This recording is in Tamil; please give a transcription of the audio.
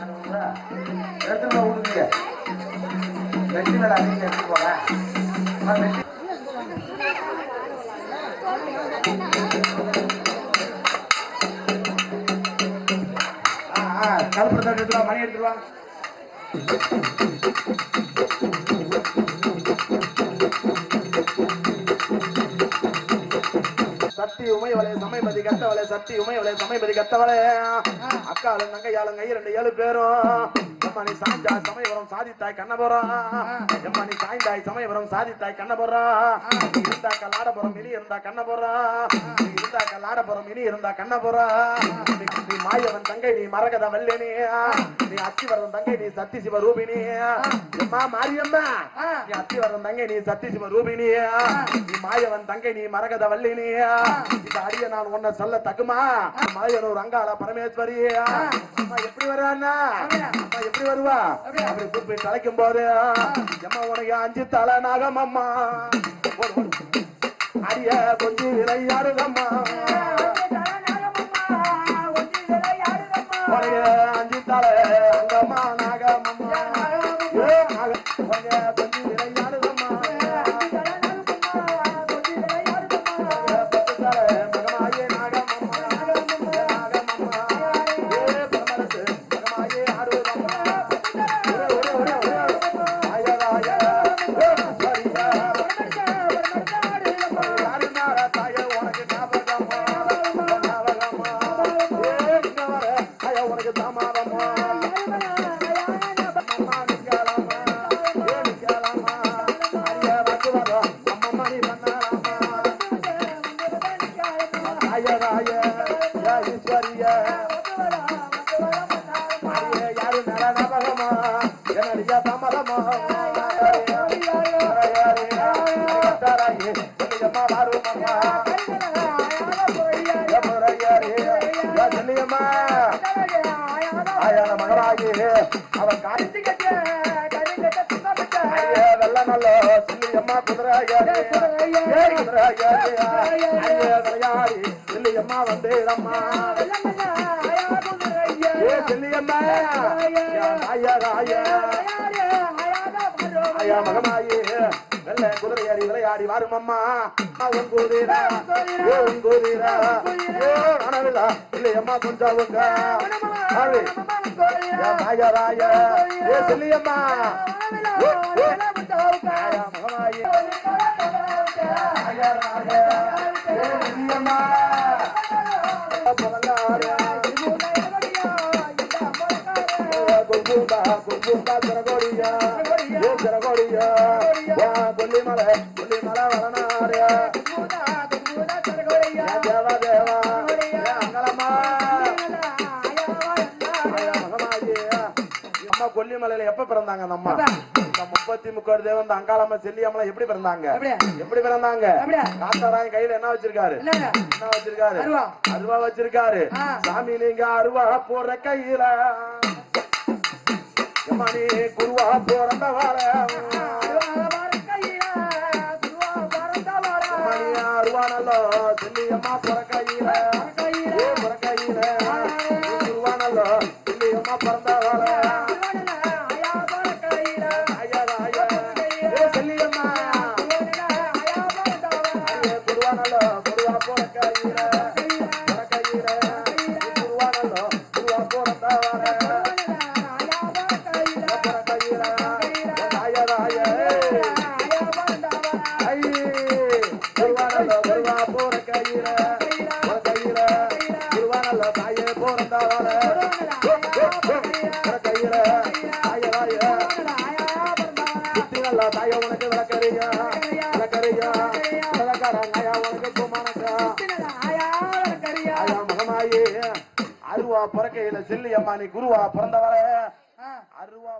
எடுத்துட்டு விடுங்க வெட்டி மேல அதிகம் எடுத்துட்டு போங்க மணி எடுத்துருவா உமையவளே சமயபதி கத்தவளே சக்தி உமையவளே சமயபதி கத்தவளே. அக்காலும் தங்கையாலும் கை ரெண்டு ஏழு பேரும். எம்மா சாய்ந்தாய் சமயபுரம் சாதித்தாய் கண்ணபுரம். எம்மா சாய்ந்தாய் சமயபுரம் சாதித்தாய் கண்ணபுரம். நீ இருந்தா கல்லாடபுரம் இனி இருந்தா கண்ணபுரம். இருந்தா கல்லாடபுரம் இனி இருந்தா கண்ணபுரம். நீ- நீ மாயவன் தங்கை நீ மரகத வல்லினி. நீ அத்திவரன் தங்கை நீ சத்தி சிவ ரூபினி. எம்மா மாரியம்மா நீ அத்திவரன் தங்கை நீ சத்தி சிவ ரூபினி. நீ மாயவன் தங்கை நீ மரகத வல்லினி. அடிய நான் உன்னை சொல்ல தகுமா? மாயனூர் அங்காள பரமேஸ்வரி. அம்மா எப்படி வருவான்னா அம்மா எப்படி வருவா? அப்படி கூப்பிட்டு அழைக்கும் போது எம்மா உனக்கு அஞ்சு தலை நாகம் அம்மா. அடிய கொஞ்சம் விளையாடுதம்மா மகராகி அவன் காட்சி வெள்ள நல்ல சொல்லியம்மா குதிரையாடி குதிரையாடி விளையாடி சொல்லியம்மா வந்தேடம்மா ஏ சொல்லியம்மா ஐயா ஐயா ஐயா மகமாயி. விளையாடி உன் குதிரா குதிரா ஆவி ராய ராய ஏ சொல்லியம்மா ஐயா மகமாயி ஐயா ராய ஏ சொல்லியம்மா. புலங்காரே ஏ வா கொல்லிமலை கொல்லிமலை தேவா தேவா அங்கலம்மா அம்மா கொல்லிமலையில எப்ப பிறந்தாங்க அந்த அம்மா முப்பத்தி முக்கோடி தேவன் அங்காளம்மா செல்லியம்மா எப்படி பிறந்தாங்க? எப்படி பிறந்தாங்க? காத்தாராயன் கையில என்ன வச்சிருக்காரு? என்ன வச்சிருக்காரு அருவா. வச்சிருக்காரு. சாமி நீங்க அருவா போற கையில மணி குருவா பிறந்த வர எம்மா நீ அருவா நல்லோ செல்லியம்மா போற பிறந்த வாழ ஐயா ஐயா ஏ குருவா நல்லோ குருவா கையில தாயராய சுத்தி தாய உனக்கு விளக்கறியா விளக்கறியா உனக்கு குமானக்கா ஆயா மகமாயி அருவா பிறக்கையில செல்லி அம்மா நீ குருவா பிறந்தவர. அருவா